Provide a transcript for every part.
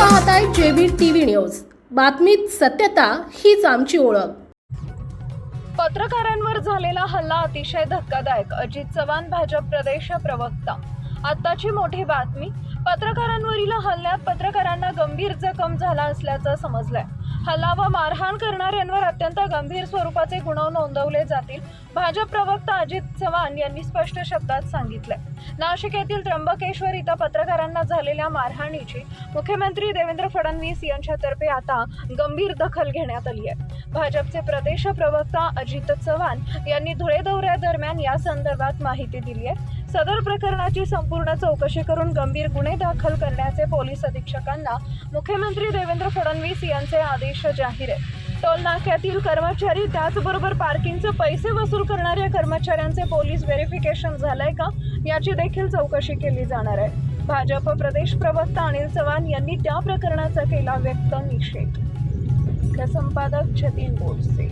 पाहताय JB TV news. बातमीत सत्यता हीच आमची ओळख. पत्रकारांवर झालेला हल्ला अतिशय धक्कादायक अजित चव्हाण भाजप प्रदेश प्रवक्ता. आत्ताची मोठी बातमी पत्रकारांवरील हल्ल्यात पत्रकारांना गंभीर जखम झाला असल्याचं समजलंय. हल्ला व मारहाण करणाऱ्यांवर अत्यंत गंभीर स्वरूपाचे गुन्हे नोंदवले जातील भाजप प्रवक्ता अजित चव्हाण यांनी स्पष्ट शब्दात सांगितलंय. नाशिक येथील त्र्यंबकेश्वर इथं पत्रकारांना झालेल्या मारहाणीची मुख्यमंत्री देवेंद्र फडणवीस यांच्यातर्फे आता गंभीर दखल घेण्यात आली आहे. भाजपचे प्रदेश प्रवक्ता अजित चव्हाण यांनी धुळे दौऱ्यादरम्यान या संदर्भात माहिती दिली आहे. सदर प्रकरणाची संपूर्ण चौकशी करून गंभीर गुन्हे दाखल करण्याचे पोलीस अधीक्षकांना मुख्यमंत्री देवेंद्र फडणवीस यांचे आदेश जाहीर आहेत. टोल नाक्यातील कर्मचारी त्याचबरोबर पार्किंगचे पैसे वसूल करणाऱ्या कर्मचाऱ्यांचे पोलीस व्हेरिफिकेशन झालंय का? याची देखील चौकशी केली जाणार आहे. भाजप प्रदेश प्रवक्ता अनिल चव्हाण यांनी त्या प्रकरणाचा केला व्यक्त निषेध. संपादक जतीन बोरसे.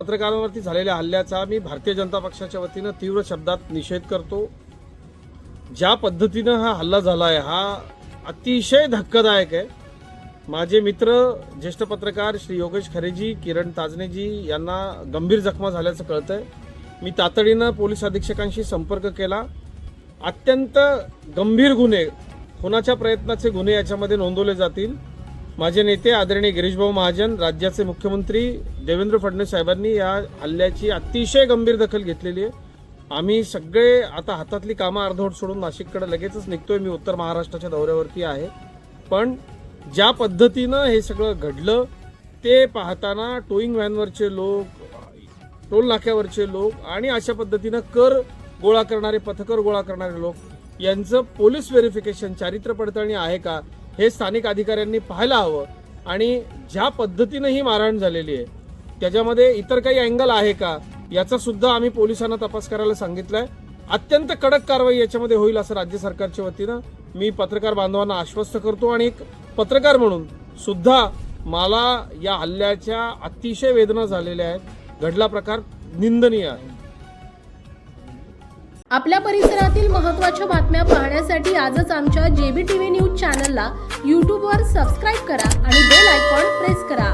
पत्रकारांवरती झालेल्या हल्ल्याचा मी भारतीय जनता पक्षाच्या वतीनं तीव्र शब्दात निषेध करतो. ज्या पद्धतीनं हा हल्ला झाला आहे हा अतिशय धक्कादायक आहे. माझे मित्र ज्येष्ठ पत्रकार श्री योगेश खरेजी किरण ताजनेजी यांना गंभीर जखमा झाल्याचं कळतं आहे मी तातडीनं पोलीस अधीक्षकांशी संपर्क केला. अत्यंत गंभीर गुन्हे खुनाच्या प्रयत्नाचे गुन्हे याच्यामध्ये नोंदवले जातील. माझे नेते आदरणीय गिरीशभाऊ महाजन राज्याचे मुख्यमंत्री देवेंद्र फडणवीस साहेबांनी या हल्ल्याची अतिशय गंभीर दखल घेतलेली आहे. आम्ही सगळे आता हातातली कामं अर्धवट सोडून नाशिककडे लगेचच निघतोय. मी उत्तर महाराष्ट्राच्या दौऱ्यावरती आहे. पण ज्या पद्धतीनं हे सगळं घडलं ते पाहताना टोईंग व्हॅनवरचे लोक टोल नाक्यावरचे लोक आणि अशा पद्धतीनं कर गोळा करणारे पथकर गोळा करणारे लोक यांचं पोलीस व्हेरिफिकेशन चारित्र्य पडताळणी आहे का हे स्थानिक अधिकाऱ्यांनी पाहायला हवं. आणि ज्या पद्धतीनं ही मारहाण झालेली आहे त्याच्यामध्ये इतर काही अँगल आहे का याचा सुद्धा आम्ही पोलिसांना तपास करायला सांगितलंय. अत्यंत कडक कारवाई याच्यामध्ये होईल असं राज्य सरकारच्या वतीनं मी पत्रकार बांधवांना आश्वस्त करतो आणि एक पत्रकार म्हणून सुद्धा मला या हल्ल्याच्या अतिशय वेदना झालेल्या आहेत. घडला प्रकार निंदनीय आहे. आपल्या परिसरातील महत्त्वाच्या बातम्या पाहण्यासाठी आजच आमच्या जेबी टीव्ही न्यूज चॅनलला यूट्यूबवर सबस्क्राईब करा आणि बेल आयकॉन प्रेस करा.